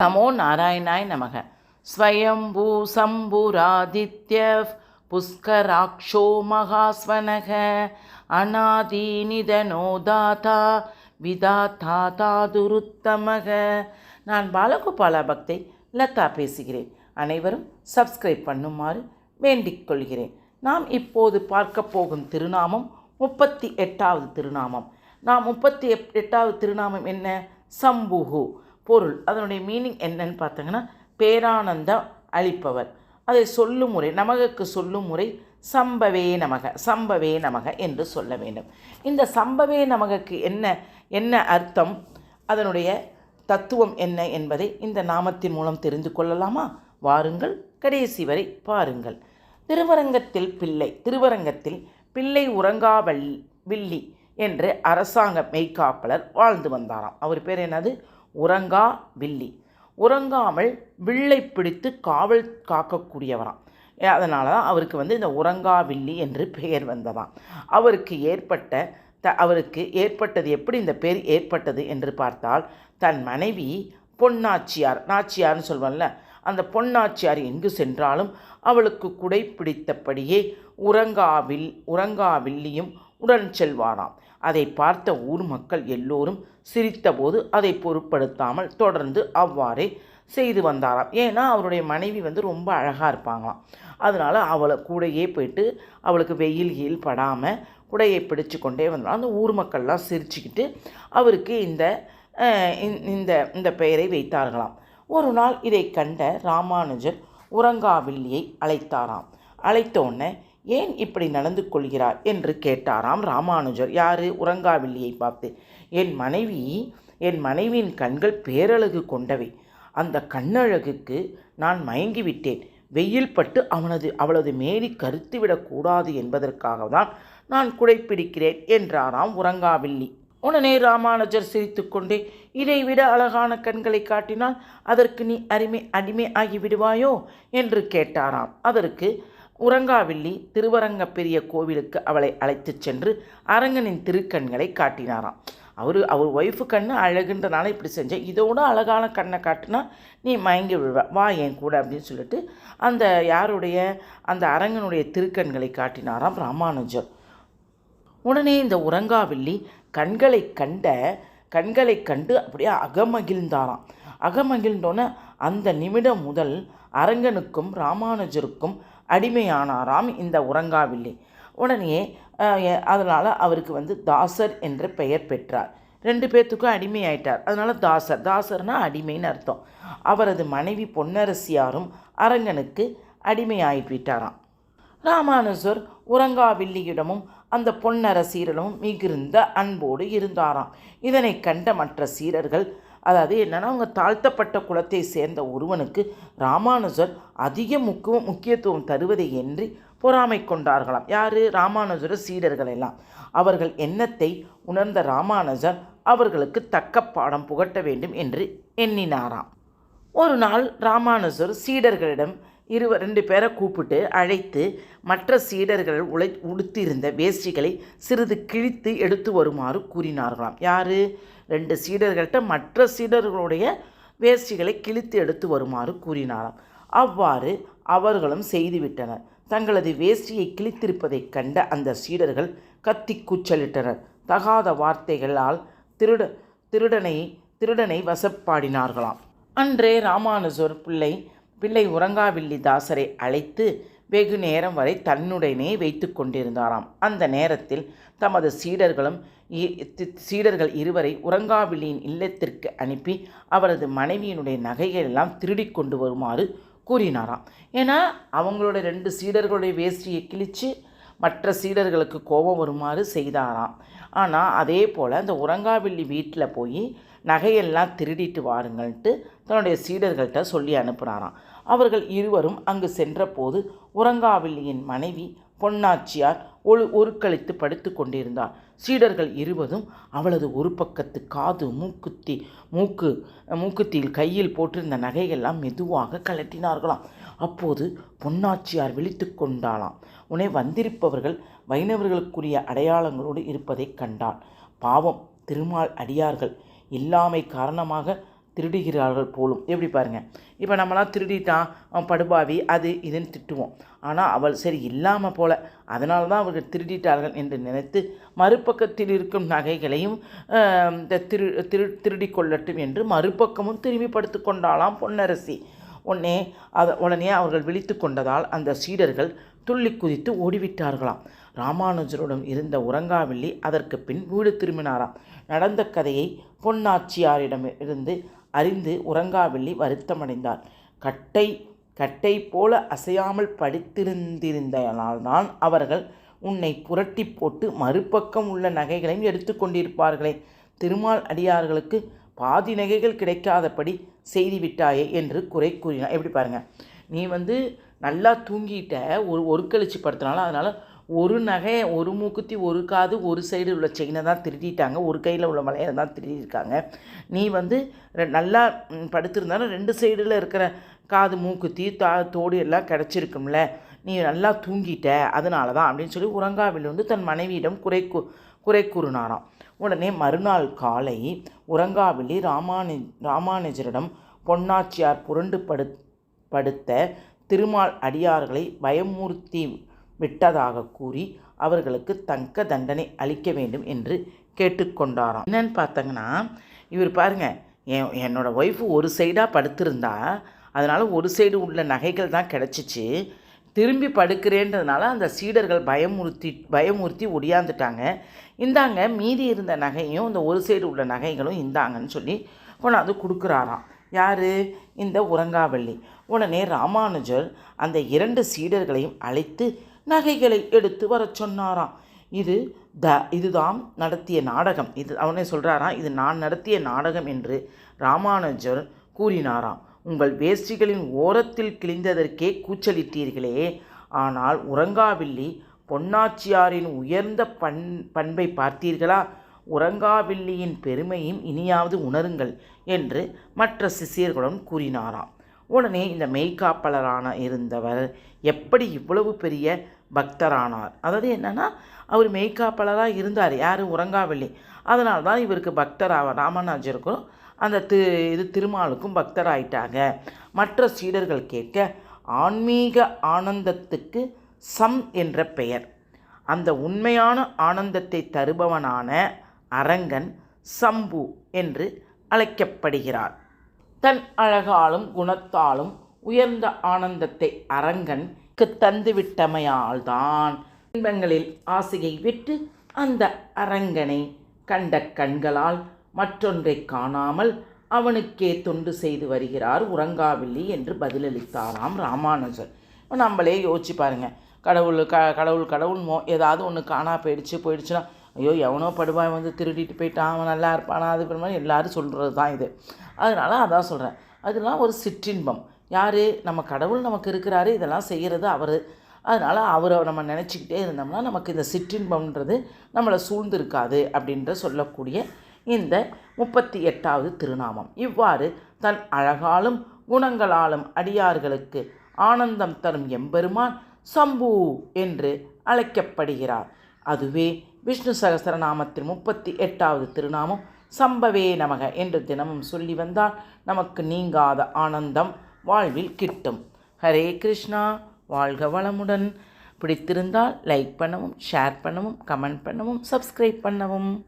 நமோ நாராயணாய் நமக. ஸ்வயம்பூ சம்புராதித்ய புஷ்கராட்சோ மகாஸ்வனக. அநாதீனிதனோ தாதா விதாத்தா தாதுருத்தமக. நான் பாலகோபாலா பக்தை லதா பேசுகிறேன். அனைவரும் சப்ஸ்கிரைப் பண்ணுமாறு வேண்டிக் கொள்கிறேன். நாம் இப்போது பார்க்க போகும் திருநாமம் முப்பத்தி எட்டாவது திருநாமம். நாம் முப்பத்தி எட்டாவது திருநாமம் என்ன? சம்புகு. பொருள். அதனுடைய மீனிங் என்னன்னு பார்த்தீங்கன்னா பேரானந்தம் அளிப்பவர். அதை சொல்லும் முறை நமக்கு சொல்லும் முறை சம்பவே நமக சம்பவே நமக என்று சொல்ல வேண்டும். இந்த சம்பவே நமகக்கு என்ன என்ன அர்த்தம்? அதனுடைய தத்துவம் என்ன என்பதை இந்த நாமத்தின் மூலம் தெரிந்து கொள்ளலாமா? வாருங்கள் கடைசி வரை பாருங்கள். திருவரங்கத்தில் பிள்ளை திருவரங்கத்தில் பிள்ளை உறங்காவல் வில்லி என்று அரசாங்க மெய்காப்பலர் வாழ்ந்து வந்தாராம். அவர் பேர் என்னது? உறங்கா வில்லி. உறங்காமல் வில்லை பிடித்து காவல் காக்கக்கூடியவராம் அதனால தான் அவருக்கு வந்து இந்த உறங்கா வில்லி என்று பெயர் வந்ததாம். அவருக்கு ஏற்பட்ட த அவருக்கு ஏற்பட்டது எப்படி இந்த பேர் ஏற்பட்டது என்று பார்த்தால் தன் மனைவி பொன்னாச்சியார் நாச்சியார்னு சொல்வோம்ல அந்த பொன்னாச்சியார் எங்கு சென்றாலும் அவளுக்கு குடை பிடித்தபடியே உறங்காவில் உறங்காவில்லியும் உடன் செல்வாராம் அதை பார்த்த ஊர் மக்கள் எல்லோரும் சிரித்தபோது அதை பொருட்படுத்தாமல் தொடர்ந்து அவ்வாறே செய்து வந்தாராம். ஏன்னா அவருடைய மனைவி வந்து ரொம்ப அழகாக இருப்பாங்களாம். அதனால் அவளை கூடையே போயிட்டு அவளுக்கு வெயில் கீழ் படாமல் கூடையை பிடிச்சு கொண்டே வந்தாலும் அந்த ஊர் மக்கள்லாம் சிரிச்சுக்கிட்டு அவருக்கு இந்த இந்த- இந்த பெயரை வைத்தார்களாம். ஒரு நாள் இதை கண்ட ராமானுஜர் உறங்காவில்லியை அழைத்தாராம். அழைத்த உடனே ஏன் இப்படி நடந்து கொள்கிறார் என்று கேட்டாராம் ராமானுஜர். யாரு? உறங்காவில்லியை பார்த்து. என் மனைவி என் மனைவியின் கண்கள் பேரழகு கொண்டவை. அந்த கண்ணழகுக்கு நான் மயங்கி விட்டேன் வெயில் பட்டு அவனது அவளது மேரி கருத்து விடக்கூடாது என்பதற்காக தான் நான் குடைப்பிடிக்கிறேன் என்றாராம் உறங்காவில்லி. உடனே ராமானுஜர் சிரித்துக்கொண்டே இதைவிட அழகான கண்களை காட்டினால் அதற்கு நீ அருமை அடிமை ஆகிவிடுவாயோ? என்று கேட்டாராம். அதற்கு உறங்காவில்லி திருவரங்க பெரிய கோவிலுக்கு அவளை அழைத்துச் சென்று அரங்கனின் திருக்கண்களை காட்டினாராம். அவர் அவர் ஒய்ஃபு கண்ணு அழகுன்றனால இப்படி செஞ்சேன் இதோட அழகான கண்ணை காட்டினா நீ மயங்கி விழுவ வா என் கூட அப்படின்னு சொல்லிட்டு அந்த யாருடைய அந்த அரங்கனுடைய திருக்கண்களை காட்டினாராம் ராமானுஜர். உடனே இந்த உறங்காவில்லி கண்களை கண்ட கண்களை கண்டு அப்படியே அகமகிழ்ந்தாராம். அகமகிழ்ந்தோன்னே அந்த நிமிடம் முதல் அரங்கனுக்கும் ராமானுஜருக்கும் அடிமையானாராம் இந்த உறங்காவில்லி உடனே அதனால் அவருக்கு வந்து தாசர் என்ற பெயர் பெற்றார். ரெண்டு பேர்த்துக்கும் அடிமையாயிட்டார். அதனால் தாசர் தாசர்னா அடிமைன்னு அர்த்தம். அவரது மனைவி பொன்னரசியாரும் அரங்கனுக்கு அடிமையாயிட்டு விட்டாராம் ராமானுஜர் உறங்காவில்லியிடமும் அந்த பொன்னரசீரிடமும் மிகுந்த அன்போடு இருந்தாராம். இதனை கண்ட மற்ற சீரர்கள் அதாவது என்னென்னா அவங்க தாழ்த்தப்பட்ட குலத்தை சேர்ந்த ஒருவனுக்கு ராமானுஜர் அதிக முக்கிய முக்கியத்துவம் தருவதை என்று பொறாமை கொண்டார்களாம். யார்? ராமானுஜர சீடர்கள் எல்லாம். அவர்கள் எண்ணத்தை உணர்ந்த ராமானுஜர் அவர்களுக்கு தக்க பாடம் புகட்ட வேண்டும் என்று எண்ணினாராம். ஒரு நாள் ராமானுஜர் சீடர்களிடம் இருவர் ரெண்டு பேரை கூப்பிட்டு அழைத்து மற்ற சீடர்கள் உழை உடுத்தியிருந்த வேஷ்டிகளை சிறிது கிழித்து எடுத்து வருமாறு கூறினார்களாம். யார்? ரெண்டு சீடர்கள்ட்ட மற்ற சீடர்களுடைய வேஷ்டிகளை கிழித்து எடுத்து வருமாறு கூறினாராம். அவ்வாறு அவர்களும் செய்துவிட்டனர். தங்களது வேஷ்டியை கிழித்திருப்பதைக் கண்ட அந்த சீடர்கள் கத்தி கூச்சலிட்டனர். தகாத வார்த்தைகளால் திருட திருடனை திருடனை வசப்பாடினார்களாம். அன்றே ராமானுஜர் பிள்ளை பிள்ளை உறங்காவில்லி தாசரை அழைத்து வெகு நேரம் வரை தன்னுடனே வைத்து கொண்டிருந்தாராம். அந்த நேரத்தில் தமது சீடர்களும் இ- சீடர்கள் இருவரை உறங்காவில்லியின் இல்லத்திற்கு அனுப்பி அவரது மனைவியினுடைய நகைகள் எல்லாம் கொண்டு வருமாறு கூறினாராம். ஏன்னா அவங்களோட ரெண்டு சீடர்களுடைய வேஷ்டியை கிழித்து மற்ற சீடர்களுக்கு கோபம் வருமாறு செய்தாராம். ஆனால் அதே போல் அந்த உறங்காவில்லி வீட்டில் போய் நகையெல்லாம் திருடிட்டு வாருங்கள்ட்டு தன்னுடைய சீடர்கள்ட்ட சொல்லி அனுப்புனாராம். அவர்கள் இருவரும் அங்கு சென்றபோது உறங்காவில்லியின் மனைவி பொன்னாச்சியார் ஒழு ஒருக்களித்து படுத்து கொண்டிருந்தார். சீடர்கள் இருவதும் அவளது ஒரு பக்கத்து காது மூக்குத்தி மூக்கு மூக்குத்தியில் கையில் போட்டிருந்த நகையெல்லாம் மெதுவாக கழட்டினார்களாம் அப்போது பொன்னாச்சியார் விழித்து கொண்டாளாம். உன்னை வந்திருப்பவர்கள் வைணவர்களுக்குரிய அடையாளங்களோடு இருப்பதைக் கண்டாள். பாவம் திருமால் அடியார்கள். இல்லாமை காரணமாக திருடுகிறார்கள் போலும். எப்படி பாருங்கள் இப்போ நம்மளாம் திருடிட்டான் அவன் படுபாவி அது இதுன்னு திட்டுவோம். ஆனால் அவள் சரி இல்லாமல் போல. அதனால தான் அவர்கள் திருடிட்டார்கள் என்று நினைத்து மறுபக்கத்தில் இருக்கும் நகைகளையும் இந்த திரு திரு திருடி கொள்ளட்டும் என்று மறுபக்கமும் திரும்பி படுத்து கொண்டாளாம் பொன்னரசி. உடனே அத உடனே அவர்கள் விழித்து கொண்டதால் அந்த சீடர்கள் துள்ளி குதித்து ஓடிவிட்டார்களாம். ராமானுஜருடன் இருந்த உறங்காவில்லி அதற்கு பின் வீடு திரும்பினாராம். நடந்த கதையை பொன்னாச்சியாரிடம் இருந்து அறிந்து உறங்காவில்லி வருத்தமடைந்தார் கட்டை கட்டை போல அசையாமல் படித்திருந்திருந்தனால்தான் அவர்கள் உன்னை புரட்டி போட்டு மறுபக்கம் உள்ள நகைகளையும் எடுத்துக்கொண்டிருப்பார்களே திருமால் அடியார்களுக்கு பாதி நகைகள் கிடைக்காதபடி செய்துவிட்டாயே என்று குறை கூறினார். எப்படி பாருங்கள் நீ வந்து நல்லா தூங்கிட்ட ஒரு ஒரு கழிச்சு படுத்தினாலும் அதனால் ஒரு நகை ஒரு மூக்குத்தி ஒரு காது ஒரு சைடு உள்ள செயினை தான் திருடிட்டாங்க ஒரு கையில் உள்ள மலையை தான் திருடியிருக்காங்க. நீ வந்து ரெ- நல்லா படுத்திருந்தாலும் ரெண்டு சைடில் இருக்கிற காது மூக்குத்தி தா தோடு எல்லாம் கிடச்சிருக்கும்ல. நீ நல்லா தூங்கிட்ட அதனால தான் அப்படின்னு சொல்லி உறங்காவில் வந்து தன் மனைவியிடம் குறை கூ குறை கூறினாராம். உடனே மறுநாள் காலை உறங்காவிலி ராமானு ராமானுஜரிடம் பொன்னாச்சியார் புரண்டு படு படுத்த திருமால் அடியார்களை பயமூர்த்தி விட்டதாக கூறி அவர்களுக்கு தக்க தண்டனை அளிக்க வேண்டும் என்று கேட்டுக்கொண்டாராம். என்னன்னு பார்த்தங்கன்னா இவர் பாருங்கள் என் என்னோட ஒய்ஃபு ஒரு சைடாக படுத்திருந்தா அதனால் ஒரு சைடு உள்ள நகைகள் தான் கிடச்சிச்சு. திரும்பி படுக்கிறேன்றதுனால அந்த சீடர்கள் பயமுறுத்தி பயமுறுத்தி ஒடியாந்துட்டாங்க. இந்தாங்க மீதி இருந்த நகையும் இந்த ஒரு சைடு உள்ள நகைகளும் இந்தாங்கன்னு சொல்லி கொண்டாந்து கொடுக்குறாராம். யார்? இந்த உறங்காவள்ளி. உடனே ராமானுஜர் அந்த இரண்டு சீடர்களையும் அழைத்து நகைகளை எடுத்து வர சொன்னாராம். இது த இதுதான் நடத்திய நாடகம். இது அவனே சொல்கிறாராம் இது நான் நடத்திய நாடகம் என்று ராமானுஜர் கூறினாராம். உங்கள் வேஷ்டிகளின் ஓரத்தில் கிழிந்ததற்கே கூச்சலிட்டீர்களே. ஆனால் உறங்காவில்லி பொன்னாச்சியாரின் உயர்ந்த பண் பண்பை பார்த்தீர்களா? உறங்காவில்லியின் பெருமையும் இனியாவது உணருங்கள் என்று மற்ற சிஷியர்களும் கூறினாராம். உடனே இந்த மெய்காப்பலரான இருந்தவர் எப்படி இவ்வளவு பெரிய பக்தரானார்? அதாவது என்னென்னா அவர் மெய்காப்பலராக இருந்தார். யார்? உறங்காவில்லி. அதனால தான் இவருக்கு பக்தராக ராமநாஜருக்கும் அந்த தி இது திருமாலுக்கும் பக்தராயிட்டாங்க. மற்ற சீடர்கள் கேட்க ஆன்மீக ஆனந்தத்துக்கு சம் என்ற பெயர். அந்த உண்மையான ஆனந்தத்தை தருபவனான அரங்கன் சம்பு என்று அழைக்கப்படுகிறார். தன் அழகாலும் குணத்தாலும் உயர்ந்த ஆனந்தத்தை அரங்கனுக்கு தந்துவிட்டமையால்தான் இன்பங்களில் ஆசையை விட்டு அந்த அரங்கனை கண்ட கண்களால் மற்றொன்றை காணாமல் அவனுக்கே தொண்டு செய்து வருகிறார் உறங்காவில்லி என்று பதிலளித்தாராம் ராமானுஜர். இப்போ நம்மளே யோசிச்சு பாருங்க. கடவுள் க கடவுள் கடவுள் மோ ஏதாவது ஒன்று காணா போயிடுச்சு போயிடுச்சுன்னா ஐயோ எவனோ படுவாய் வந்து திருடிட்டு போயிட்டான் அவன் நல்லா இருப்பானா அது மாதிரி எல்லாரும் சொல்கிறது தான் இது. அதனால் அதான் சொல்கிறேன் அதெல்லாம் ஒரு சிற்றின்பம். யார்? நம்ம கடவுள் நமக்கு இருக்கிறாரு இதெல்லாம் செய்கிறது அவர். அதனால் அவரை நம்ம நினச்சிக்கிட்டே இருந்தோம்னா நமக்கு இந்த சிற்றின்பம்ன்றது நம்மளை சூழ்ந்திருக்காது அப்படின்ற சொல்லக்கூடிய இந்த முப்பத்தி எட்டாவது திருநாமம். இவ்வாறு தன் அழகாலும் குணங்களாலும் அடியார்களுக்கு ஆனந்தம் தரும் எம்பெருமான் சம்பு என்று அழைக்கப்படுகிறார். அதுவே விஷ்ணு சகசரநாமத்தின் முப்பத்தி எட்டாவது திருநாமம். சம்பவே நமக என்று தினமும் சொல்லி வந்தால் நமக்கு நீங்காத ஆனந்தம் வாழ்வில் கிட்டும். ஹரே கிருஷ்ணா வாழ்க வளமுடன். பிடித்திருந்தால் லைக் பண்ணவும் ஷேர் பண்ணவும் கமெண்ட் பண்ணவும் சப்ஸ்கிரைப் பண்ணவும்.